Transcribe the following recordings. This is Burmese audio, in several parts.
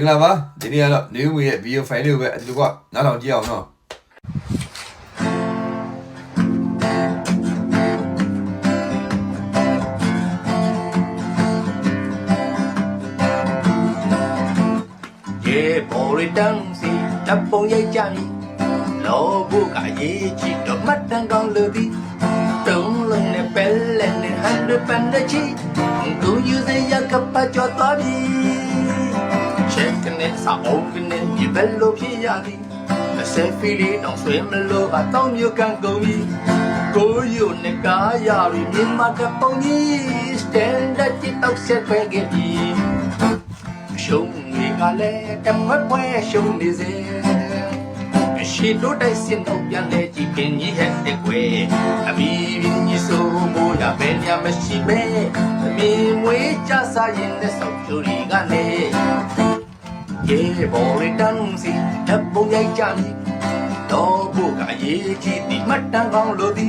င်္ဂလာပါဒီနေ့ကတော့နေဦးမရဲ့ video file လေးကိုပဲအတူကနားထောင်ကြည့်အောင်နော်ရေပေါ်ရတန်းစီတပ်ပုံရိုက်ကြမည်လောဘကရေးချီတော့မှတ်တမ်းကောင်းလို့သည်တုံးလုံးနဲ့ပဲလဲနဲ့ဟန်ဒပန်တဲ့ချီကိုယူစေရကပတ်ကြောသွားပြီချ က်ကနေစာအုပ်ကနေဒီဘယ်လိုဖြစ်ရသည်အစဖီလေးတော့ဆွေးမလို့အတောင်းမျိုးကန်ကုန်ပြီကိုယူနဲ့ကားရပြီမြန်မာကပုံကြီး standard တိတောက်ဆက်ခွဲခဲ့ပြီရှုံးနေကလည်းတမွက်ပွဲရှုံးနေစေရှိတို့တိုက်စင်တော့ပြန်လေကြည့်ပင်ကြီးဟဲ့တဲ့ကွယ်အမီပင်ကြီးဆိုမိုးရပဲညမရှိပဲအမီမွေးကြစားရင်တဲ့ဆောက်ကျူရီကလည်း ရေဘော်ရတန်းစီတပ်ပုံရိုက်ကြမည်တော့ဘုကရေးကြည့်ဒီမတ်တန်ကောင်းလို့ဒီ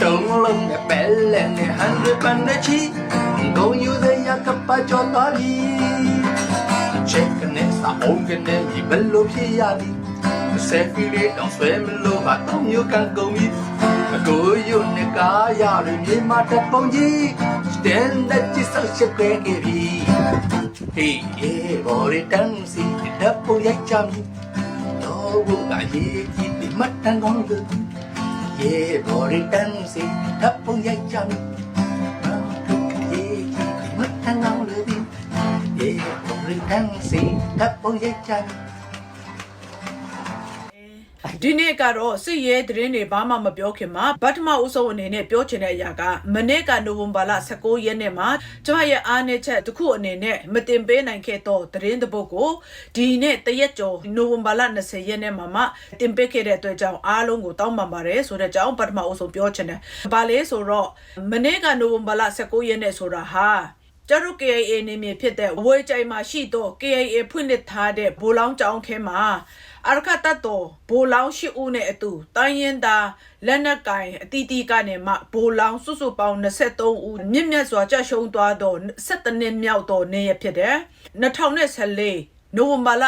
တုံးလုံးနဲ့ပဲလဲနဲ့ဟန်ရပန်တဲ့ချီဂုံယူတဲ့ရကပ်ပါကြောတော်လီ check နဲ့စာအုံးကနေဒီဘယ်လိုဖြစ်ရသည်ဆက်ဖီလေးတောင်ဆွဲမလို့အတောင်မျိုးကန်ကုန်ပြီအကိုရုံနဲ့ကားရရမြေမတပ်ပုံကြီး stand that is such a great baby hey yeah body dance တပ်ပုံရိုက်ချမ်းတော့ဘုကရေးကြည့်ဒီမတ်တန်ကောင်းလို့ yeah body dance တပ်ပုံရိုက်ချမ်းတော့ဘုကရေးကြည့်ဒီမတ်တ ဒီနေ့ကတော့စစ်ရဲသတင်းတွေဘာမှမပြောခင်မှာဗတ်ထမအုပ်စုံအနေနဲ့ပြောချင်တဲ့အရာကမနေ့ကနိုဝင်ဘာလ16ရက်နေ့မှာကျွန်မရဲ့အားနည်းချက်တစ်ခုအနေနဲ့မတင်ပေးနိုင်ခဲ့တော့သတင်းတစ်ပုဒ်ကိုဒီနေ့တရက်ကျော်နိုဝင်ဘာလ20ရက်နေ့မှာမှတင်ပေးခဲ့တဲ့အတွက်ကြောင့်အားလုံးကိုတောင်းပန်ပါတယ်ဆိုတဲ့အကြောင်းဗတ်ထမအုပ်စုံပြောချင်တယ်။ဘာလဲဆိုတော့မနေ့ကနိုဝင်ဘာလ16ရက်နေ့ဆိုတာဟာကျရု KIA နေမြေဖြစ်တဲ့ဝေကြိုင်မှာရှိတော့ KIA ဖွင့်လှစ်ထားတဲ့ဘိုးလောင်းကျောင်းခဲမှာ အရခတတ်တော်ဘိုးလောင်းရှိဦးနဲ့အတူတိုင်းရင်သားလက်နက်ကင်အတီးတီးကနေမှဘိုးလောင်းစုစုပေါင်း23ဦးမြင့်မြတ်စွာကြရှုံးသွားတော့17နှစ်မြောက်တော့နေ့ရဖြစ်တယ်2014နိုဝင်ဘာလ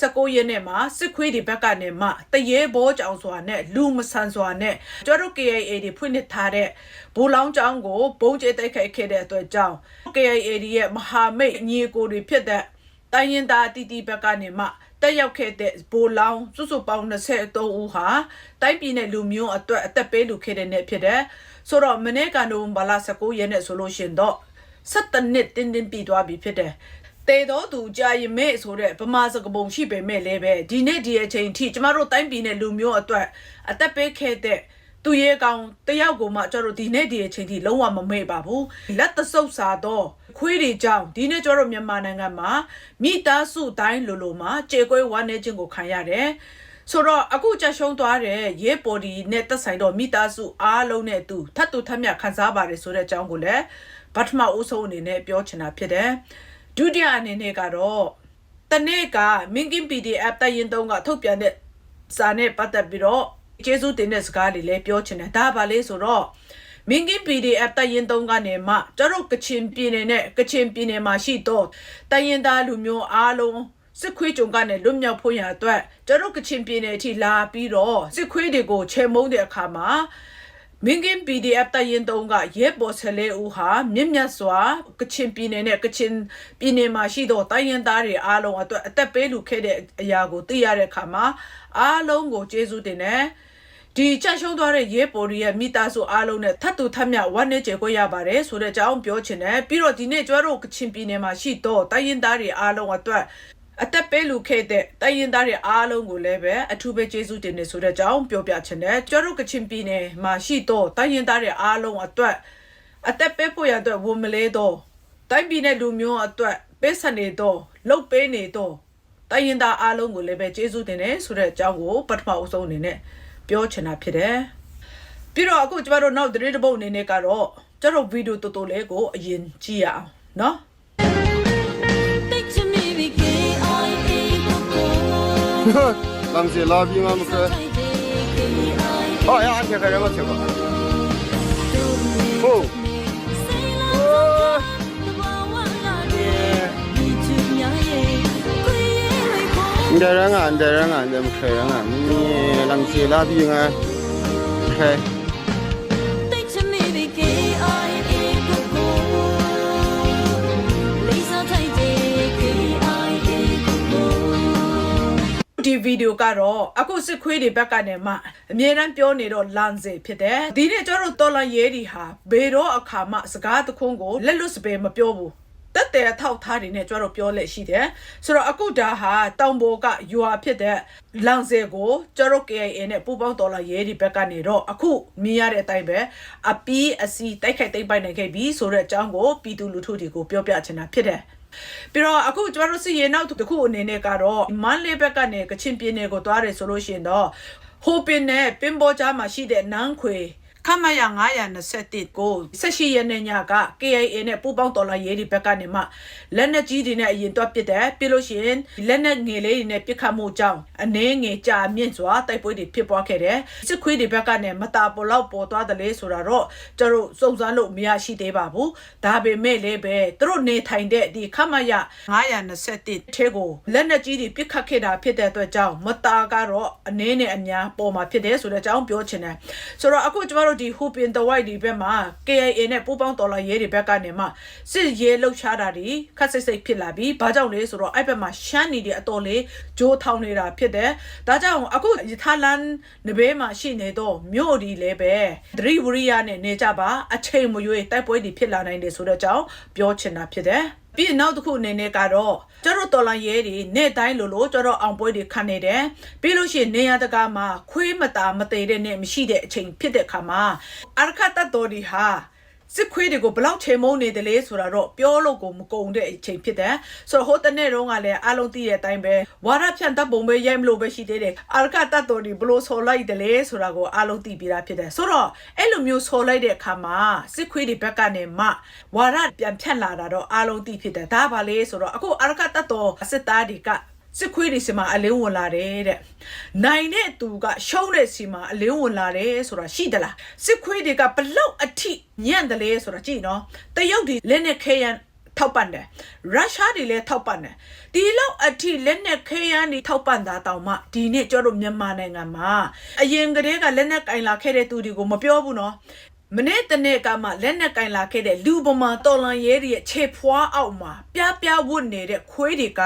19ရက်နေ့မှာစစ်ခွေးဒီဘက်ကနေမှတရေဘောကြောင်စွာနဲ့လူမဆန်စွာနဲ့ကျတို့ KIA တွေဖွင့်လှစ်ထားတဲ့ဘူလောင်းကျောင်းကိုဘုံကျဲတိုက်ခိုက်ခဲ့တဲ့အတွက်ကြောင့် KIA ရဲ့မဟာမိတ်ညီကိုတွေဖြစ်တဲ့တိုင်းရင်သားတီတီဘက်ကနေမှ တက်ရောက်ခဲ့တဲ့ဘူလောင်းစုစုပေါင်း23ဦးဟာတိုင်းပြည်နဲ့လူမျိုးအတွက်အသက်ပေးလူခဲ့တဲ့နေ့ဖြစ်တယ်ဆိုတော့မနေ့ကနိုဝင်ဘာလ19ရက်နေ့ဆိုလို့ရှင်တော့17နှစ်တင်းတင်းပြီးသွားပြီဖြစ်တယ်တေတော်သူကြာရင်မဲ့ဆိုတဲ့ဗမာစကပုံရှိပေမဲ့လည်းပဲဒီနေ့ဒီအချိန်ထိကျမတို့တိုင်းပြည်နဲ့လူမျိုးအတွက်အသက်ပေးခဲ့တဲ့ သူရဲကောင်တယောက်ကိုမှကျတို့ဒီနေ့ဒီအချိန်ထိလုံးဝမမေ့ပါဘူးလက်တဆုပ်စာတော့ခွေးတွေကြောင့်ဒီနေ့ကျတို့မြန်မာနိုင်ငံမှာမိသားစုတိုင်းလိုလိုမှာကြေကွဲဝမ်းနေခြင်းကိုခံရတယ်ဆိုတော့အခုကြရှုံးသွားတဲ့ရဲပေါ်ဒီနဲ့တက်ဆိုင်တော့မိသားစုအားလုံးနဲ့အတူထပ်တူထပ်မြတ်ခံစားပါတယ်ဆိုတဲ့အကြောင်းကိုလည်းဗတ်ထမအုပ်စုံအနေနဲ့ပြောချင်တာဖြစ်တယ်ဒုတိယအနေနဲ့ကတော့တနေ့ကမင်းကင်း PDF တရင်တုံးကထုတ်ပြန်တဲ့စာနဲ့ပတ်သက်ပြီးတော့ ကျေးဇူးတင်တဲ့စကားတွေလည်းပြောချင်တယ်ဒါပါလေဆိုတော့မင်းကင်း PDF တရင်တုံးကနေမှကျတို့ကချင်ပြည်နယ်နဲ့ကချင်ပြည်နယ်မှာရှိတော့တရင်သားလူမျိုးအားလုံးစစ်ခွေးကြုံကနေလွတ်မြောက်ဖို့ရန်အတွက်ကျတို့ကချင်ပြည်နယ်အထိလာပြီးတော့စစ်ခွေးတွေကိုချေမုန်းတဲ့အခါမှာ မင်းကင်း PDF တရင်တုံးကရဲပေါ်ဆလဲဦးဟာမြင့်မြတ်စွာကချင်ပြည်နယ်နဲ့ကချင်ပြည်နယ်မှာရှိတော့တိုင်းရင်းသားတွေအားလုံးအတွက်အသက်ပေးလူခဲ့တဲ့အရာကိုသိရတဲ့အခါမှာအားလုံးကိုကျေးဇူးတင်တယ်ဒီချက်ရှုံးသွားတဲ့ရဲပေါ်ရီရဲ့မိသားစုအားလုံးနဲ့ထပ်တူထပ်မြဝမ်းနဲ့ကြေခွဲရပါတယ်ဆိုတဲ့အကြောင်းပြောချင်တယ်ပြီးတော့ဒီနေ့ကျွတ်တို့ကချင်ပြည်နယ်မှာရှိတော့တိုင်းရင်းသားတွေအားလုံးအတွက် အသက်ပေးလူခဲ့တဲ့တိုင်းရင်သားတွေအားလုံးကိုလည်းပဲအထူးပဲကျေးဇူးတင်နေဆိုတဲ့အကြောင်းပြောပြချင်တယ်ကျွတ်တို့ကချင်ပြည်နယ်မှာရှိတော့တိုင်းရင်သားတွေအားလုံးအတွက်အသက်ပေးဖို့ရအတွက်ဝန်မလေးတော့တိုင်းပြည်နဲ့လူမျိုးအတွက်ပေးဆက်နေတော့လှုပ်ပေးနေတော့တိုင်းရင်သားအားလုံးကိုလည်းပဲကျေးဇူးတင်တယ်ဆိုတဲ့အကြောင်းကိုပထမအဆုံးအနေနဲ့ပြောချင်တာဖြစ်တယ်ပြီးတော့အခုကျမတို့နောက်သတင်းတစ်ပုတ်အနေနဲ့ကတော့ကျတို့ဗီဒီယိုတော်တော်လေးကိုအရင်ကြည့်ရအောင်เ Làm gì lo vi mà một cái Ờ, em ăn thiệt cái mà thiệt mà Ô Đây ra ngàn, đây ra ngàn, đây một trời ra ngàn Làm gì lo vi mà Trời ဒီဗီဒီယိုကတော့အခုစစ်ခွေးတွေဘက်ကနေမှအမြဲတမ်းပြောနေတော့လမ်းစေဖြစ်တယ်ဒီနေ့ကျတော့တော်လန်ရဲဒီဟာဘေတော့အခါမှစကားတခွန်းကိုလက်လွတ်စပယ်မပြောဘူးတက်တဲ့အထောက်ထားတွေနဲ့ကျတော့ပြောလက်ရှိတယ်ဆိုတော့အခုဒါဟာတောင်ပေါ်ကယူဟာဖြစ်တဲ့လမ်းစေကိုကျတော့ KIA နဲ့ပူပေါင်းတော်လန်ရဲဒီဘက်ကနေတော့အခုမြင်ရတဲ့အတိုင်းပဲအပီးအစီတိုက်ခိုက်သိမ်းပိုက်နိုင်ခဲ့ပြီဆိုတဲ့အကြောင်းကိုပြည်သူလူထုတွေကိုပြောပြချင်တာဖြစ်တယ် ပြီးတော့အခုကျမတို့စီရင်နောက်တစ်ခုအနေနဲ့ကတော့မန်လေးဘက်ကနေကချင်ပြည်နယ်ကိုသွားတယ်ဆိုလို့ရှိရင်တော့ဟိုပင်နဲ့ပင်ပေါ်ကြားမှာရှိတဲ့နန်းခွေ ခမရ921ကို18ရက်နေ့ညက KIA နဲ့ပူးပေါင်းတော်လာရေးဒီဘက်ကနေမှလက်နက်ကြီးတွေနဲ့အရင်တော့ပစ်တယ်ပြီးလို့ရှိရင်လက်နက်ငယ်လေးတွေနဲ့ပစ်ခတ်မှုကြောင့်အနေငယ်ကြာမြင့်စွာတိုက်ပွဲတွေဖြစ်ပွားခဲ့တယ်စစ်ခွေးတွေဘက်ကနေမတာပေါ်လောက်ပေါ်သွားတယ်လေဆိုတာတော့ကျတို့စုံစမ်းလို့မရရှိသေးပါဘူးဒါပေမဲ့လည်းပဲသူတို့နေထိုင်တဲ့ဒီခမရ921ထဲကိုလက်နက်ကြီးတွေပစ်ခတ်ခဲ့တာဖြစ်တဲ့အတွက်ကြောင့်မတာကတော့အနေနဲ့အများပေါ်မှာဖြစ်တယ်ဆိုတဲ့အကြောင်းပြောချင်တယ်ဆိုတော့အခုကျမတို့ဒီဟူပင်တဝိုက်ဒီဘက်မှာ KIA နဲ့ပူးပေါင်းတော်လာရဲတွေဘက်ကနေမှစစ်ရဲလှုပ်ရှားတာတွေခက်စိတ်စိတ်ဖြစ်လာပြီးဘာကြောင့်လဲဆိုတော့အဲ့ဘက်မှာရှမ်းနေတဲ့အတော်လေးဂျိုးထောင်နေတာဖြစ်တယ်ဒါကြောင့်အခုယထာလန်နဘေးမှာရှိနေတော့မြို့ဒီလည်းပဲသတိဝရိယနဲ့နေကြပါအချိန်မရွေးတိုက်ပွဲတွေဖြစ်လာနိုင်တယ်ဆိုတဲ့အကြောင်းပြောချင်တာဖြစ်တယ် ပြီးရင်နောက်တစ်ခုအနေနဲ့ကတော့ကျတော့တော်လန်ရဲတွေနေ့တိုင်းလိုလိုကျတော့အောင်ပွဲတွေခံနေတယ်ပြီးလို့ရှိရင်နေရတကာမှာခွေးမတာမသေးတဲ့နေ့မရှိတဲ့အချိန်ဖြစ်တဲ့ခါမှာအရခတ်တတ်တော်ဒီဟာ စစ်ခွေးတွေကိုဘလောက်ချိန်မုန်းနေတယ်လဲဆိုတာတော့ပြောလို့ကိုမကုန်တဲ့အချိန်ဖြစ်တယ်ဆိုတော့ဟိုတနေ့တုန်းကလည်းအားလုံးသိတဲ့အတိုင်းပဲဝါရဖြန့်တပ်ပုံပဲရိုက်မလို့ပဲရှိသေးတယ်အရခတ်တတ်တော်ဒီဘလို့ဆော်လိုက်တယ်လဲဆိုတာကိုအားလုံးသိပြီးသားဖြစ်တယ်ဆိုတော့အဲ့လိုမျိုးဆော်လိုက်တဲ့အခါမှာစစ်ခွေးတွေဘက်ကနေမှဝါရပြန်ဖြန့်လာတာတော့အားလုံးသိဖြစ်တယ်ဒါပါလေဆိုတော့အခုအရခတ်တတ်တော်စစ်သားတွေက စစ်ခွေးတွေစီမှာအလင်းဝင်လာတယ်တဲ့နိုင်တဲ့သူကရှုံးတဲ့စီမှာအလင်းဝင်လာတယ်ဆိုတာရှိသလားစစ်ခွေးတွေကဘလောက်အထိညံ့တယ်လဲဆိုတာကြည့်နော်တရုတ်တွေလက်နဲ့ခဲရန်ထောက်ပံ့တယ်ရုရှားတွေလည်းထောက်ပံ့တယ်ဒီလောက်အထိလက်နက်ခဲယမ်းတွေထောက်ပံ့တာတောင်မှဒီနေ့ကျတော့မြန်မာနိုင်ငံမှာအရင်ကတည်းကလက်နက်ကင်လာခဲ့တဲ့သူတွေကိုမပြောဘူးနော်မနေ့တနေ့ကမှလက်နက်ကင်လာခဲ့တဲ့လူပမာတော်လန်ရဲတွေရဲ့ခြေဖွားအောက်မှာပြပြဝတ်နေတဲ့ခွေးတွေက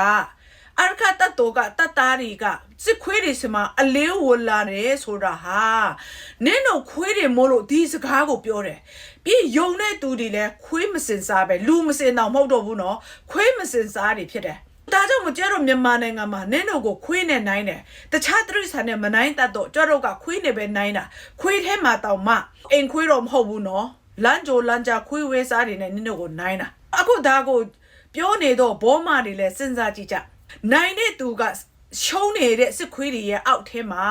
အရခတတ်တော်ကတတ်သားတွေကစစ်ခွေးတွေစမှာအလေးဝလာတယ်ဆိုတာဟာနင်းတို့ခွေးတွေမို့လို့ဒီစကားကိုပြောတယ်ပြီးယုံတဲ့သူတွေလည်းခွေးမစင်စားပဲလူမစင်တော့မဟုတ်တော့ဘူးနော်ခွေးမစင်စားတွေဖြစ်တယ်ဒါကြောင့်မကြတော့မြန်မာနိုင်ငံမှာနင်းတို့ကိုခွေးနဲ့နိုင်တယ်တခြားတရိษံနဲ့မနိုင်တတ်တော့ကြတော့ကခွေးနဲ့ပဲနိုင်တာခွေးထဲမှာတောင်မှအိမ်ခွေးတော့မဟုတ်ဘူးနော်လမ်းကြိုလမ်းကြခွေးဝဲစားတွေနဲ့နင်းတို့ကိုနိုင်တာအခုဒါကိုပြောနေတော့ဘောမတွေလည်းစဉ်းစားကြည့်ကြ နိုင်တဲ့သူကရှုံးနေတဲ့စစ်ခွေးတွေရဲ့အောက်ထဲမှာ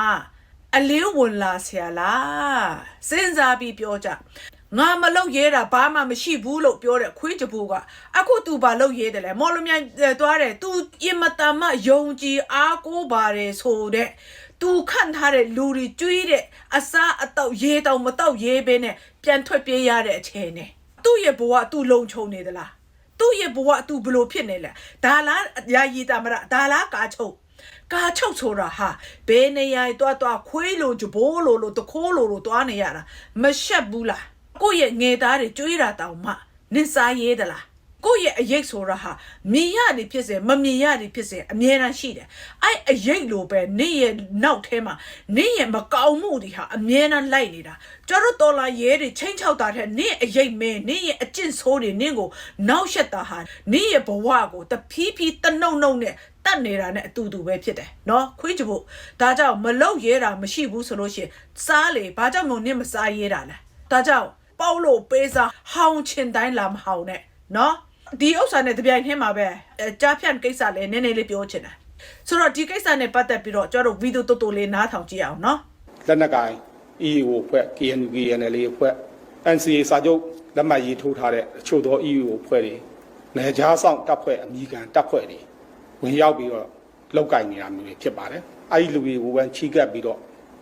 အလင်းဝင်လာဆရာလားစဉ်းစားပြီးပြောကြငါမလုပ်ရဲတာဘာမှမရှိဘူးလို့ပြောတဲ့ခွေးကြပူကအခု तू ဘာလုပ်ရဲတယ်လဲမော်လမြိုင်အဲသွားတယ် तू အင်မတန်မှယုံကြည်အားကိုးပါတယ်ဆိုတဲ့ तू ခန့်ထားတဲ့လူတွေကျွေးတဲ့အစားအတော့ရေတောင်မတော့ရဲဘဲနဲ့ပြန်ထွက်ပြေးရတဲ့အချိန်နဲ့သူ့ရဲ့ဘဝ तू လုံခြုံနေသလား သူ့ရဲ့ဘဝ तू ဘလို့ဖြစ်နေလဲဒါလားယာယီတာမရဒါလားကာချုပ်ကာချုပ်ဆိုတာဟာဘယ်နေရာတွားတွားခွေးလိုဂျဘိုးလိုလိုတခိုးလိုလိုတွားနေရတာမရှက်ဘူးလားကိုယ့်ရဲ့ငယ်သားတွေကြွေးတာတောင်မှနစ်စားရေးသလား ကိုယ့်ရဲ့အရေးဆိုတာဟာမြင်ရတယ်ဖြစ်စေမမြင်ရတယ်ဖြစ်စေအမြဲတမ်းရှိတယ်အဲ့အရေးလိုပဲနေ့ရဲ့နောက်ထဲမှာနေ့ရဲ့မကောင်းမှုတွေဟာအမြဲတမ်းလိုက်နေတာကျတော့တော်လာရဲတွေချင်းချောက်တာတဲ့နေ့အရေးမဲနေ့ရဲ့အကျင့်ဆိုးတွေနင့်ကိုနောက်ရှက်တာဟာနေ့ရဲ့ဘဝကိုတဖြည်းဖြည်းတနှုံနှုံနဲ့တတ်နေတာနဲ့အတူတူပဲဖြစ်တယ်နော်ခွေးကြဖို့ဒါကြောင့်မလောက်ရဲတာမရှိဘူးဆိုလို့ရှိရင်စားလေဘာကြောင့်မို့နင့်မစားရဲတာလဲဒါကြောင့်ပေါက်လို့ပေးစားဟောင်းချင်တိုင်းလာမဟောင်းနဲ့နော် ဒီဥစ္စာနဲ့တပြိုင်တည်းမှာပဲအဲကြားဖြန့်ကိစ္စလည်းနည်းနည်းလေးပြောချင်တယ်ဆိုတော့ဒီကိစ္စနဲ့ပတ်သက်ပြီးတော့ကျွန်တော်တို့ဗီဒီယိုတော်တော်လေးနားထောင်ကြည့်အောင်နော်လက်နက်ကိုင် EAO ဖွဲ့ KNU KNL ဖွဲ့ NCA စာချုပ်လက်မှတ်ရေးထိုးထားတဲ့အချို့သော EAO ဖွဲ့တွေနယ်ခြားဆောင်တပ်ဖွဲ့အမိခံတပ်ဖွဲ့တွေဝင်ရောက်ပြီးတော့လောက်ကင်နေတာမျိုးတွေဖြစ်ပါတယ်။အဲဒီလူတွေကိုပဲချီးကပ်ပြီးတော့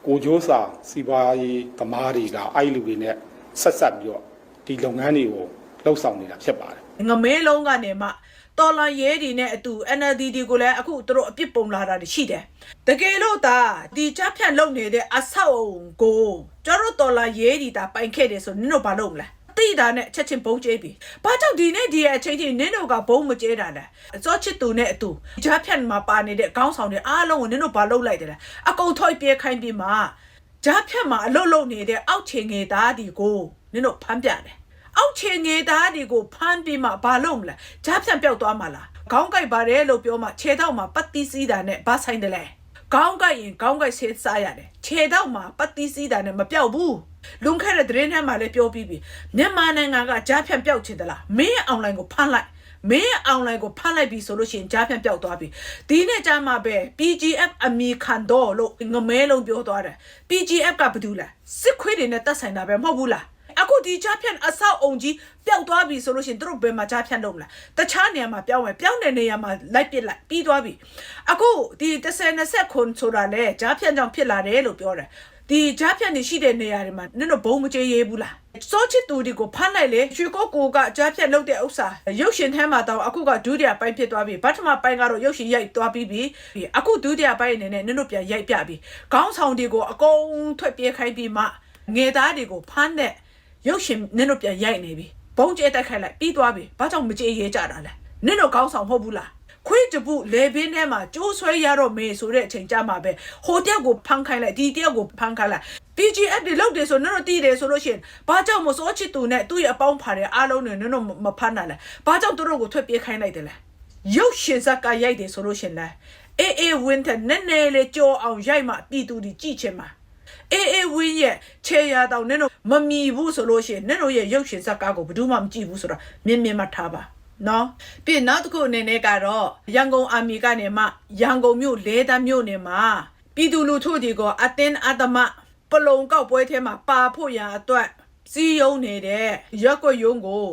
ကိုကျိုးစာစီပွားရေးသမားတွေကအဲဒီလူတွေနဲ့ဆက်ဆက်ပြီးတော့ဒီလုပ်ငန်းတွေကို လှုပ်ဆောင်နေတာဖြစ်ပါတယ်ငမဲလုံးကနေမှတော်လန်ရဲဒီနဲ့အတူ NLD ဒီကိုလည်းအခုသူတို့အပြစ်ပုံလာတာရှိတယ်တကယ်လို့ဒါဒီချဖြန့်လုပ်နေတဲ့အဆောက်အုံကိုကျတို့တော်လန်ရဲဒီဒါပိုင်ခဲ့တယ်ဆိုနင်တို့ဘာလုပ်မလဲတိတာနဲ့ချက်ချင်းဘုံကျဲပြီ။ဘာကြောင့်ဒီနေ့ဒီရဲ့အချိန်ချင်းနင်းတို့ကဘုံမကျဲတာလဲ။အစောချစ်သူနဲ့အတူကြားဖြတ်မှာပါနေတဲ့ခေါင်းဆောင်တွေအားလုံးကိုနင်းတို့ဘာလုပ်လိုက်တယ်လဲ။အကုန်ထောက်ပြေးခိုင်းပြီးမှကြားဖြတ်မှာအလုတ်လုတ်နေတဲ့အောက်ချင်ငယ်သားဒီကိုနင်းတို့ဖမ်းပြတယ်။ အောက်ချင်ငယ်သားဒီကိုဖမ်းပြီးမှဘာလုပ်မလဲ။ကြားဖြတ်ပျောက်သွားမှာလား။ခေါင်းကိုက်ပါတယ်လို့ပြောမှခြေထောက်မှာပတ်တိစီးတာနဲ့ဘာဆိုင်တယ်လဲ။ကောင်းကင်ရင်ကောင်းကင်ဆေးစားရတယ်ခြေတော့မှာပတ်တိစီးတာနဲ့မပြောက်ဘူးလွန်ခဲ့တဲ့သတင်းထဲမှာလည်းပြောပြီးပြီမြန်မာနိုင်ငံကကြားဖြန့်ပြောက်ချင်သလားမင်းရဲ့အွန်လိုင်းကိုဖမ်းလိုက်မင်းရဲ့အွန်လိုင်းကိုဖမ်းလိုက်ပြီဆိုလို့ရှိရင်ကြားဖြန့်ပြောက်သွားပြီဒီနေ့ကျမှပဲ PGF အမီခံတော့လို့ငမဲလုံးပြောသွားတယ် PGF ကဘာတူလဲစစ်ခွေးတွေနဲ့တက်ဆိုင်တာပဲမဟုတ်ဘူးလား အခုဒီချဖြန့်အဆောက်အုံကြီးပျောက်သွားပြီဆိုလို့ရှိရင်သူတို့ဘယ်မှာချဖြန့်လုပ်မလဲတခြားနေရာမှာပြောင်းမယ်ပြောင်းတဲ့နေရာမှာလိုက်ပစ်လိုက်ပြီးသွားပြီအခုဒီ30 20ခွန်ဆိုတာလေချဖြန့်ကြောင့်ဖြစ်လာတယ်လို့ပြောတယ်ဒီချဖြန့်နေရှိတဲ့နေရာတွေမှာနင်တို့ဘုံမကြေးရေးဘူးလားစောချစ်သူဒီကိုဖမ်းလိုက်လေရွှေကိုကိုကချဖြန့်လုပ်တဲ့ဥစ္စာရုပ်ရှင်ထဲမှာတော့အခုကဒုတိယပိုင်းဖြစ်သွားပြီပထမပိုင်းကတော့ရုပ်ရှင်ရိုက်သွားပြီးပြီအခုဒုတိယပိုင်းအနေနဲ့နင်တို့ပြန်ရိုက်ပြပြီခေါင်းဆောင်တွေကိုအကုန်ထွက်ပြေးခိုင်းပြီးမှငယ်သားတွေကိုဖမ်းတဲ့ ရုပ်ရှင်နင်တို့ပြန်ရိုက်နေပြီဘုံကျဲတက်ခိုက်လိုက်ပြီးသွားပြီဘာကြောင့်မကြေးရဲကြတာလဲနင်တို့ကောင်းဆောင်မဟုတ်ဘူးလားခွေးတပုလေဘင်းထဲမှာကျိုးဆွဲရတော့မေဆိုတဲ့အချိန်ကြမှာပဲဟိုတက်ကိုဖမ်းခိုင်းလိုက်ဒီတက်ကိုဖမ်းခိုင်းလိုက် PGF တွေလောက်တယ်ဆိုနင်တို့တည်တယ်ဆိုလို့ရှိရင်ဘာကြောင့်မစိုးချစ်သူနဲ့သူ့ရဲ့အပေါင်းဖာတွေအားလုံးတွေနင်တို့မဖမ်းနိုင်လဲဘာကြောင့်သူတို့ကိုထွက်ပြေးခိုင်းလိုက်တယ်လဲရုပ်ရှင်ဇာတ်ကရိုက်တယ်ဆိုလို့ရှိရင်လဲအေးအေးဝင်းတဲ့နည်းနည်းလေးကြောအောင်ရိုက်မှပြည်သူတွေကြည့်ချင်မှာ အေးအေးဝင်းရဲ့ခြေရာတောင်နင်တို့မမီဘူးဆိုလို့ရှိရင်နင်တို့ရဲ့ရုပ်ရှင်ဇာတ်ကားကိုဘယ်သူမှမကြည့်ဘူးဆိုတော့မြင်မြင်မှထားပါနော်ပြီးနောက်တစ်ခုအနေနဲ့ကတော့ရန်ကုန်အာမီကနေမှရန်ကုန်မြို့လဲသားမြို့နယ်မှာပြည်သူလူထုတွေကအတင်းအဓမ္မပလုံကောက်ပွဲထဲမှာပါဖို့ရန်အတွက်စီးယုံနေတဲ့ရက်ကွက်ယုံကို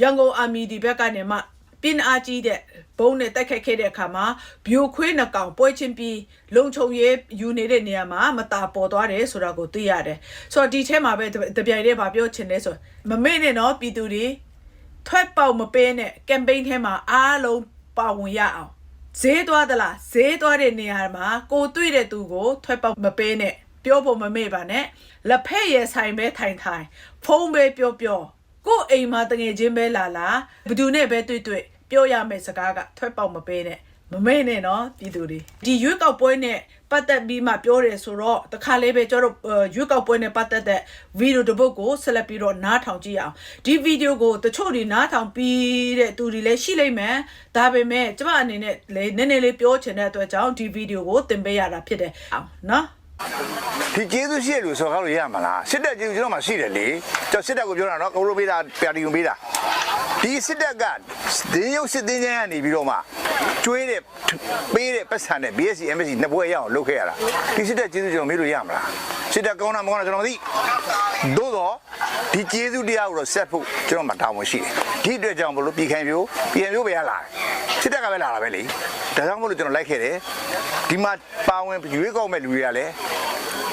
ရန်ကုန်အာမီဒီဘက်ကနေမှ ပင်အားကြီးတဲ့ဘုံနဲ့တက်ခတ်ခဲ့တဲ့အခါမှာဗျိုခွေးနှကောင်ပွဲချင်းပြီးလုံချုံရဲယူနေတဲ့နေရာမှာမตาပေါ်သွားတယ်ဆိုတာကိုသိရတယ်ဆိုတော့ဒီထဲမှာပဲတပြိုင်တည်းဗာပြောချင်လဲဆိုမမေ့နဲ့နော်ပြည်သူတွေထွက်ပေါက်မပေးနဲ့ကမ်ပိန်းထဲမှာအားလုံးပါဝင်ရအောင်ဈေးသွားသလားဈေးသွားတဲ့နေရာမှာကိုတွေ့တဲ့သူကိုထွက်ပေါက်မပေးနဲ့ပြောဖို့မမေ့ပါနဲ့လက်ဖက်ရည်ဆိုင်ပဲထိုင်ထိုင်ဖုံးပဲပြောပြော ကို့အိမ်မှာတငယ်ချင်းပဲလာလာဘသူနဲ့ပဲတွေ့တွေ့ပြောရမယ့်စကားကထွက်ပေါက်မပေးနဲ့မမေ့နဲ့နော်ပြည်သူတွေဒီရွေးကောက်ပွဲနဲ့ပတ်သက်ပြီးမှပြောတယ်ဆိုတော့တခါလေးပဲကျတော့ရွေးကောက်ပွဲနဲ့ပတ်သက်တဲ့ဗီဒီယိုတစ်ပုဒ်ကိုဆက်လက်ပြီးတော့နားထောင်ကြည့်အောင်ဒီဗီဒီယိုကိုတချို့တွေနားထောင်ပြီးတဲ့သူတွေလည်းရှိလိမ့်မယ်ဒါပေမဲ့ကျမအနေနဲ့လည်းနည်းနည်းလေးပြောချင်တဲ့အတွက်ကြောင့်ဒီဗီဒီယိုကိုတင်ပေးရတာဖြစ်တယ်အောင်နော် ဒီကျေးဇူးရှိရလို့ဆိုကားလို့ရမှာလားစစ်တပ်ကျေးဇူးကျွန်တော်မှရှိတယ်လေကျွန်တော်စစ်တပ်ကိုပြောတာနော်ကိုလိုပေးတာပြတီယုံပေးတာဒီစစ်တပ်ကဒင်းရုပ်စစ်တင်းချမ်းကနေပြီးတော့မှကျွေးတဲ့ပေးတဲ့ပတ်စံနဲ့ BSC MSC နှစ်ဘွဲရအောင်လုပ်ခဲ့ရတာဒီစစ်တပ်ကျေးဇူးကျွန်တော်မေးလို့ရမှာလားစစ်တပ်ကောင်းတာမကောင်းတာကျွန်တော်မသိသို့တော့ဒီကျေးဇူးတရားကိုတော့ဆက်ဖို့ကျွန်တော်မှတာဝန်ရှိတယ် ဒီအတွက်ကြောင့်ဘလို့ပြည်ခံပြိုးပြည်ခံပြိုးပဲရလာတယ်စစ်တပ်ကပဲလာတာပဲလေဒါကြောင့်မို့လို့ကျွန်တော်လိုက်ခဲ့တယ်ဒီမှာပါဝင်ရွေးကောက်မဲ့လူတွေကလည်း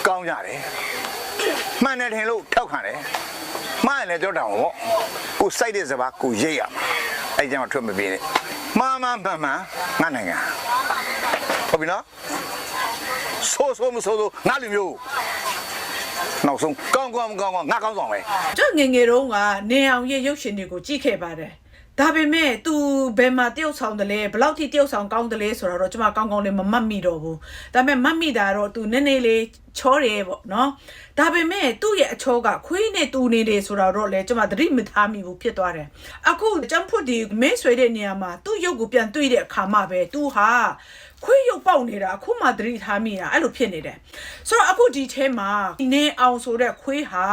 ကောင်းကြတယ်မှန်တယ်ထင်လို့ထောက်ခံတယ်မှားရင်လည်းကြောက်တာပေါ့ကိုစိုက်တဲ့စပါးကိုရိတ်ရမှာအဲ့ကြောင့်ထွက်မပြေးနဲ့မှားမှန်မှန်မှန်ငါနိုင်ငံဟုတ်ပြီနော်ဆိုးဆိုးမဆိုးဆိုးငါလူမျိုး နောက်ဆုံးကောင်းကောင်းမကောင်းကောင်းငါကောင်းဆောင်ပဲ ကျွန်တော်ငယ်ငယ်တုန်းကနေအောင်ရဲ့ရုပ်ရှင်တွေကိုကြည့်ခဲ့ပါတယ်ဒါပေမဲ့ तू ဘယ်မှာတယောက်ဆောင်တယ်လဲဘယ်လောက်ထိတယောက်ဆောင်ကောင်းတယ်လဲဆိုတော့ကျွန်မကောင်းကောင်းလေးမမှတ်မိတော့ဘူးဒါပေမဲ့မှတ်မိတာတော့ तू နည်းနည်းလေးချောတယ်ပေါ့နော်ဒါပေမဲ့သူ့ရဲ့အချောကခွေးနဲ့တူနေတယ်ဆိုတော့လေကျွန်မသတိမထားမိဘူးဖြစ်သွားတယ်အခုကျန်းဖွတ်ဒီမင်းဆွေတဲ့နေရာမှာသူ့ရုပ်ကိုပြန်တွေ့တဲ့အခါမှပဲ तू ဟာ ခွေးရုပ်ပေါက်နေတာအခုမှသတိထားမိတာအဲ့လိုဖြစ်နေတယ်ဆိုတော့အခုဒီထဲမှာနေအောင်ဆိုတဲ့ခွေးဟာ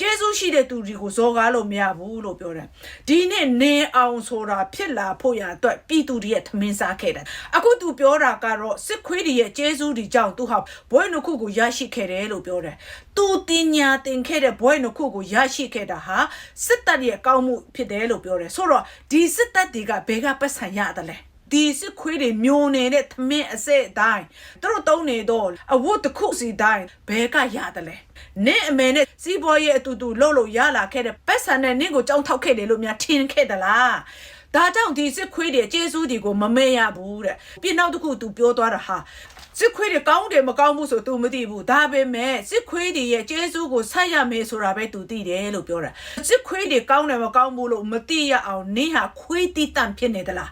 ကျေးဇူးရှိတဲ့သူတွေကိုဇော်ကားလို့မရဘူးလို့ပြောတယ်ဒီနေ့နေအောင်ဆိုတာဖြစ်လာဖို့ရအတွက်ပြည်သူတွေရဲ့ထမင်းစားခဲ့တယ်အခုသူပြောတာကတော့စစ်ခွေးတွေရဲ့ကျေးဇူးတွေကြောင့်သူဟာဘွဲနှစ်ခုကိုရရှိခဲ့တယ်လို့ပြောတယ်သူတင်ညာတင်ခဲ့တဲ့ဘွဲနှစ်ခုကိုရရှိခဲ့တာဟာစစ်တပ်ရဲ့ကောင်းမှုဖြစ်တယ်လို့ပြောတယ်ဆိုတော့ဒီစစ်တပ်တွေကဘယ်ကပတ်စံရတယ်လဲ ဒီစစ်ခွေးတွေမျိုးနေတဲ့သမင်းအစဲတိုင်းသူတို့တုံးနေတော့အဝတ်တစ်ခုစီတိုင်းဘဲကရတယ်လေနင့်အမေနဲ့စီးပွားရေးအတူတူလှုပ်လို့ရလာခဲ့တဲ့ပတ်စံနဲ့နင့်ကိုကြောင်းထောက်ခဲ့တယ်လို့များထင်ခဲ့သလားဒါကြောင့်ဒီစစ်ခွေးတွေကျေးဇူးတွေကိုမမေ့ရဘူးတဲ့ပြည်နောက်တစ်ခုသူပြောသွားတာဟာစစ်ခွေးတွေကောင်းတယ်မကောင်းဘူးဆိုသူမသိဘူးဒါပေမဲ့စစ်ခွေးတွေရဲ့ကျေးဇူးကိုဆက်ရမယ်ဆိုတာပဲသူသိတယ်လို့ပြောတာစစ်ခွေးတွေကောင်းတယ်မကောင်းဘူးလို့မသိရအောင်နင်းဟာခွေးတီးတန့်ဖြစ်နေသလား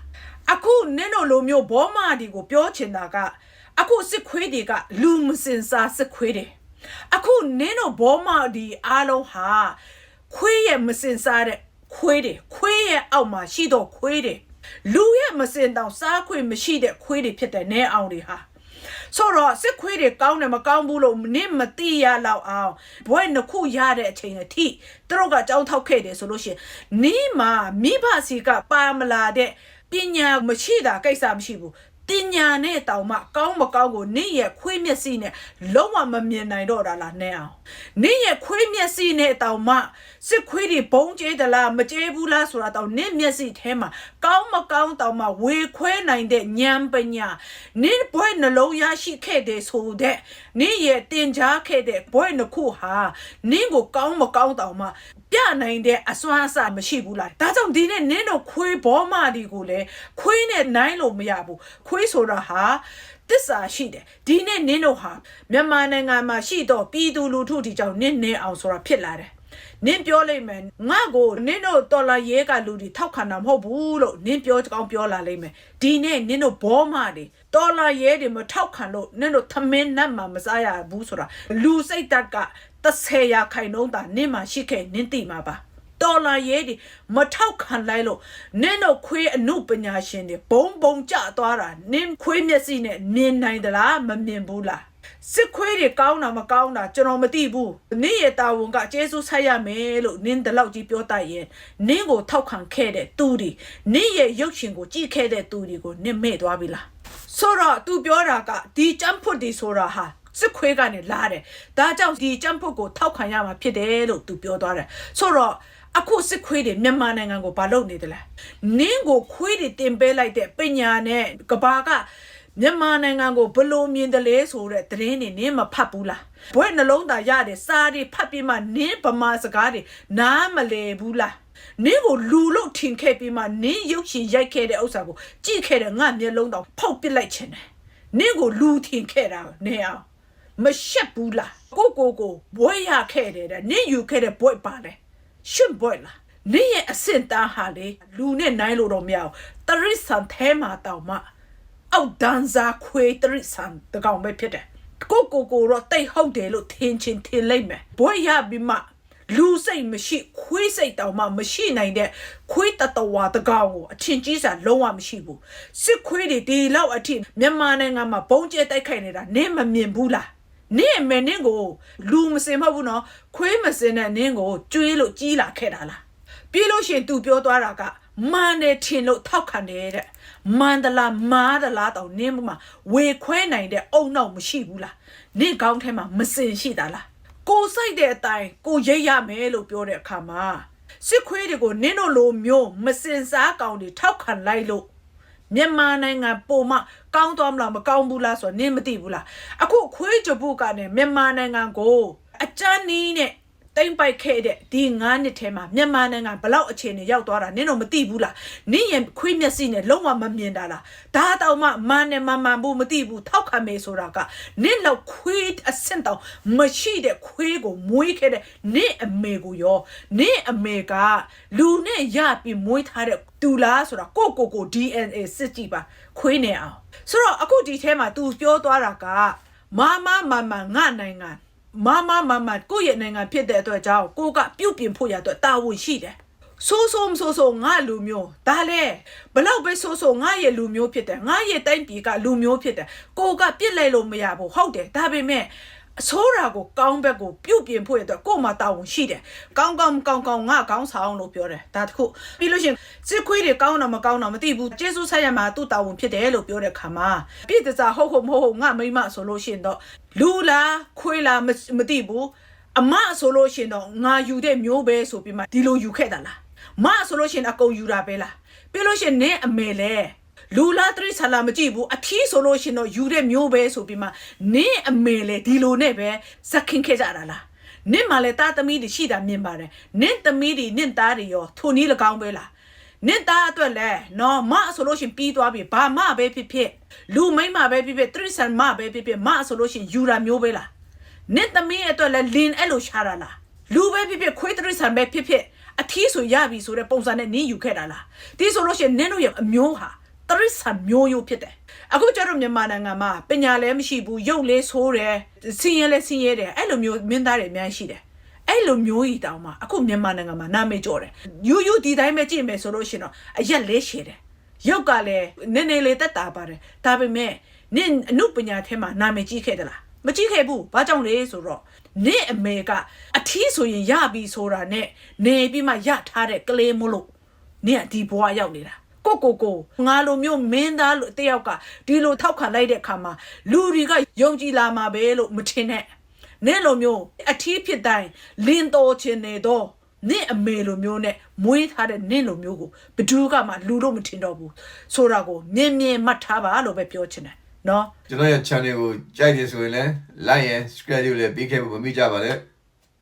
အခုနင်းတို့လိုမျိုးဘောမာဒီကိုပြောချင်တာကအခုစစ်ခွေးတွေကလူမစင်စားစစ်ခွေးတွေအခုနင်းတို့ဘောမာဒီအားလုံးဟာခွေးရဲ့မစင်စားတဲ့ခွေးတွေခွေးရဲ့အောက်မှာရှိတော့ခွေးတွေလူရဲ့မစင်တောင်စားခွေမရှိတဲ့ခွေးတွေဖြစ်တဲ့နဲအောင်တွေဟာဆိုတော့စစ်ခွေးတွေကောင်းတယ်မကောင်းဘူးလို့နင့်မသိရလောက်အောင်ဘွဲနှစ်ခုရတဲ့အချိန်အထိသူတို့ကကြောင်းထောက်ခဲ့တယ်ဆိုလို့ရှိရင်နင်းမှာမိဘစီကပါမလာတဲ့ ပညာမရှိတာကိစ္စမရှိဘူးတင်ညာနဲ့တောင်မှကောင်းမကောင်းကိုနင့်ရဲ့ခွေးမျက်စိနဲ့လုံးဝမမြင်နိုင်တော့တာလားနဲ့အောင်နင့်ရဲ့ခွေးမျက်စိနဲ့တောင်မှစစ်ခွေးတွေဘုံကျဲသလားမကျဲဘူးလားဆိုတာတောင်နင့်မျက်စိထဲမှာကောင်းမကောင်းတောင်မှဝေခွဲနိုင်တဲ့ဉာဏ်ပညာနင့်ဘွဲနှလုံးရရှိခဲ့တဲ့ဆိုတဲ့နင့်ရဲ့တင်ကြားခဲ့တဲ့ဘွဲနှစ်ခုဟာနင့်ကိုကောင်းမကောင်းတောင်မှ ပြနိုင်တဲ့အစွမ်းအစမရှိဘူးလားဒါကြောင့်ဒီနေ့နင်းတို့ခွေးဘောမဒီကိုလည်းခွေးနဲ့နိုင်လို့မရဘူးခွေးဆိုတာဟာတစ္ဆာရှိတယ်ဒီနေ့နင်းတို့ဟာမြန်မာနိုင်ငံမှာရှိတော့ပြည်သူလူထုဒီကြောင့်နင်းနေအောင်ဆိုတာဖြစ်လာတယ်နင်းပြောလိုက်မယ်ငါ့ကိုနင်းတို့တော်လာရဲကလူတွေထောက်ခံတာမဟုတ်ဘူးလို့နင်းပြောကောင်းပြောလာလိမ့်မယ်ဒီနေ့နင်းတို့ဘောမတွေတော်လာရဲတွေမထောက်ခံလို့နင်းတို့သမင်းနတ်မှာမစားရဘူးဆိုတာလူစိတ်တက်က 30ရာခိုင်နှုန်းသာနင်းမှာရှိခဲ့နင်းသိမှာပါတော်လာရဲတွေမထောက်ခံလိုက်လို့နင်းတို့ခွေးအမှုပညာရှင်တွေဘုံဘုံကြသွားတာနင်းခွေးမျက်စိနဲ့မြင်နိုင်သလားမမြင်ဘူးလားစစ်ခွေးတွေကောင်းတာမကောင်းတာကျွန်တော်မသိဘူးနင်းရဲ့တာဝန်ကကျေးဇူးဆက်ရမယ်လို့နင်းတလောက်ကြီးပြောတတ်ရင်နင်းကိုထောက်ခံခဲ့တဲ့သူတွေနင်းရဲ့ရုပ်ရှင်ကိုကြည့်ခဲ့တဲ့သူတွေကိုနင်းမေ့သွားပြီလားဆိုတော့ तू ပြောတာကဒီကြမ်းဖွတ်ဒီဆိုတာဟာ စစ်ခွေးကနေလာတယ်ဒါကြောင့်ဒီကြမ်းဖွတ်ကိုထောက်ခံရမှာဖြစ်တယ်လို့ तू ပြောသွားတယ်ဆိုတော့အခုစစ်ခွေးတွေမြန်မာနိုင်ငံကိုဘာလုပ်နေသလဲနင်းကိုခွေးတွေတင်ပေးလိုက်တဲ့ပညာနဲ့ကဘာကမြန်မာနိုင်ငံကိုဘလို့မြင်တယ်လဲဆိုတဲ့သတင်းတွေနင်းမဖတ်ဘူးလားဘွဲ့နှလုံးသားရတယ်စာတွေဖတ်ပြီးမှနင်းဗမာစကားတွေနားမလဲဘူးလားနင်းကိုလူလို့ထင်ခဲ့ပြီးမှနင်းရုပ်ရှင်ရိုက်ခဲ့တဲ့ဥစ္စာကိုကြည့်ခဲ့တဲ့ငါမျက်လုံးတောင်ဖောက်ပစ်လိုက်ချင်တယ်နင်းကိုလူထင်ခဲ့တာနေအောင် မရှက်ဘူးလားကိုကိုကိုဘွဲ့ရခဲ့တယ်တဲ့နင်းယူခဲ့တဲ့ဘွဲ့ပါလေရှင့်ဘွဲ့လားနင်းရဲ့အစင်သားဟာလေလူနဲ့နိုင်လို့တော့မရဘူးတရစ်ဆန်ထဲမှာတောင်မှအောက်ဒန်ဇာခွေတရစ်ဆန်တကောင်ပဲဖြစ်တယ်ကိုကိုကိုတော့တိတ်ဟုတ်တယ်လို့ထင်ချင်းထင်လိုက်မယ်ဘွဲရပြီးမှလူစိတ်မရှိခွေးစိတ်တောင်မှမရှိနိုင်တဲ့ခွေးတတဝါတကောင်ကိုအချင်းကြီးစာလုံးဝမရှိဘူးစစ်ခွေးတွေဒီလောက်အထိမြန်မာနိုင်ငံမှာဘုံကျဲတိုက်ခိုက်နေတာနင်းမမြင်ဘူးလား နင်းမယ်နင်းကိုလူမစင်မဟုတ်ဘူးနော်ခွေးမစင်တဲ့နင်းကိုကျွေးလို့ကြီးလာခဲ့တာလားပြီးလို့ရှရင် तू ပြောသွားတာကမန်တယ်ထင်လို့ထောက်ခံတယ်တဲ့မန္တလာမားတလားတောင်နင်းမှာဝေခွဲနိုင်တဲ့အုံနောက်မရှိဘူးလားနင့်ကောင်းထဲမှာမစင်ရှိတာလားကိုစိုက်တဲ့အတိုင်းကိုရိတ်ရမယ်လို့ပြောတဲ့အခါမှာစစ်ခွေးတွေကိုနင်းတို့လိုမျိုးမစင်စားကောင်တွေထောက်ခံလိုက်လို့ မြန်မာနိုင်ငံပုံမကောင်းသွားမလားမကောင်းဘူးလားဆိုတော့နင်းမသိဘူးလားအခုခွေးကြပုကနေမြန်မာနိုင်ငံကိုအကြမ်းနီးနဲ့ တိမ့်ပိုက်ခဲ့တဲ့ဒီ9နှစ်ထဲမှာမြန်မာနိုင်ငံဘလောက်အခြေအနေရောက်သွားတာနင်းတော့မသိဘူးလားနင်းရင်ခွေးမျက်စိနဲ့လုံးဝမမြင်တာလားဒါတောင်မှမန်နဲ့မမှန်ဘူးမသိဘူးထောက်ခံမေဆိုတာကနင်းလောက်ခွေးအဆင့်တောင်မရှိတဲ့ခွေးကိုမွေးခဲ့တဲ့နင်းအမေကိုရောနင်းအမေကလူနဲ့ရပြီးမွေးထားတဲ့တူလားဆိုတာကိုကိုကို DNA စစ်ကြည့်ပါခွေးနေအောင်ဆိုတော့အခုဒီထဲမှာ तू ပြောသွားတာကမမမမငါနိုင်ငံ မမမမကိုယ့်ရဲ့နိုင်ငံဖြစ်တဲ့အတွက်ကြောင့်ကိုကပြုတ်ပြင်ဖို့ရအတွက်တာဝန်ရှိတယ်ဆိုးဆိုးမဆိုးဆိုးငါလူမျိုးဒါလေဘလောက်ပဲဆိုးဆိုးငါရဲ့လူမျိုးဖြစ်တယ်ငါရဲ့တိုင်းပြည်ကလူမျိုးဖြစ်တယ်ကိုကပြစ်လိုက်လို့မရဘူးဟုတ်တယ်ဒါပေမဲ့ အဆိုးရာကိုကောင်းဘက်ကိုပြုတ်ပြင်ဖို့ရအတွက်ကို့မှာတာဝန်ရှိတယ်ကောင်းကောင်းကောင်းကောင်းငါကောင်းဆောင်လို့ပြောတယ်ဒါတခုပြီးလို့ရှရင်စစ်ခွေးတွေကောင်းတော့မကောင်းတော့မသိဘူးကျေးဇူးဆက်ရမှာသူ့တာဝန်ဖြစ်တယ်လို့ပြောတဲ့ခါမှာပြည့်တစားဟုတ်ဟုတ်မဟုတ်ဟုတ်ငါမိမဆိုလို့ရှရင်တော့လူလားခွေးလားမမသိဘူးအမဆိုလို့ရှရင်တော့ငါယူတဲ့မျိုးပဲဆိုပြီးမှဒီလိုယူခဲ့တာလားမဆိုလို့ရှရင်အကုန်ယူတာပဲလားပြီးလို့ရှရင်နင်းအမေလဲ လူလာတရိဆလာမကြည့်ဘူးအထီးဆိုလို့ရှရင်တော့ယူတဲ့မျိုးပဲဆိုပြီးမှနင်းအမေလဲဒီလိုနဲ့ပဲဇက်ခင်ခဲ့ကြတာလားနင့်မှလည်းတာသမီးတွေရှိတာမြင်ပါတယ်နင့်သမီးတွေနင့်သားတွေရောထိုနည်း၎င်းပဲလားနင့်သားအတွက်လဲနော်မဆိုလို့ရှရင်ပြီးသွားပြီဘာမပဲဖြစ်ဖြစ်လူမိမ့်မပဲဖြစ်ဖြစ်တရိษံမပဲဖြစ်ဖြစ်မဆိုလို့ရှရင်ယူတာမျိုးပဲလားနင့်သမီးရဲ့အတွက်လဲလင်းအဲ့လိုရှာတာလားလူပဲဖြစ်ဖြစ်ခွေးတရိษံပဲဖြစ်ဖြစ်အထီးဆိုရပြီဆိုတဲ့ပုံစံနဲ့နင်းယူခဲ့တာလားဒီဆိုလို့ရှရင်နင့်တို့ရဲ့အမျိုးဟာ တရိษံမျိုးရိုးဖြစ်တယ်အခုကျတော့မြန်မာနိုင်ငံမှာပညာလည်းမရှိဘူးရုပ်လေးဆိုးတယ်စင်းရဲလည်းစင်းရဲတယ်အဲ့လိုမျိုးမင်းသားတွေအများကြီးရှိတယ်အဲ့လိုမျိုးကြီးတောင်မှအခုမြန်မာနိုင်ငံမှာနာမည်ကျော်တယ်ယူယူဒီတိုင်းပဲကြည့်မယ်ဆိုလို့ရှိရင်တော့အရက်လေးရှည်တယ်ရုပ်ကလည်းနည်းနည်းလေးတက်တာပါတယ်ဒါပေမဲ့နင့်အမှုပညာထဲမှာနာမည်ကြီးခဲ့သလားမကြီးခဲ့ဘူးဘာကြောင့်လဲဆိုတော့နင့်အမေကအထီးဆိုရင်ရပြီဆိုတာနဲ့နေပြီးမှရထားတဲ့ကလေးမလို့နင့်ကဒီဘွားရောက်နေတာ ကိုကိုကိုငါလိုမျိုးမင်းသားလိုတယောက်ကဒီလိုထောက်ခံလိုက်တဲ့အခါမှာလူတွေကယုံကြည်လာမှာပဲလို့မထင်နဲ့နင့်လိုမျိုးအထီးဖြစ်တိုင်းလင်းတော်ချင်နေတော့နင့်အမေလိုမျိုးနဲ့မွေးထားတဲ့နင့်လိုမျိုးကိုဘယ်သူကမှလူလို့မထင်တော့ဘူးဆိုတာကိုမြင်မြင်မှတ်ထားပါလို့ပဲပြောချင်တယ်နော်ကျွန်တော်ရဲ့ channel ကိုကြိုက်တယ်ဆိုရင်လည်း like ရယ် subscribe လုပ်လည်းပြီးခဲ့ဖို့မမိကြပါနဲ့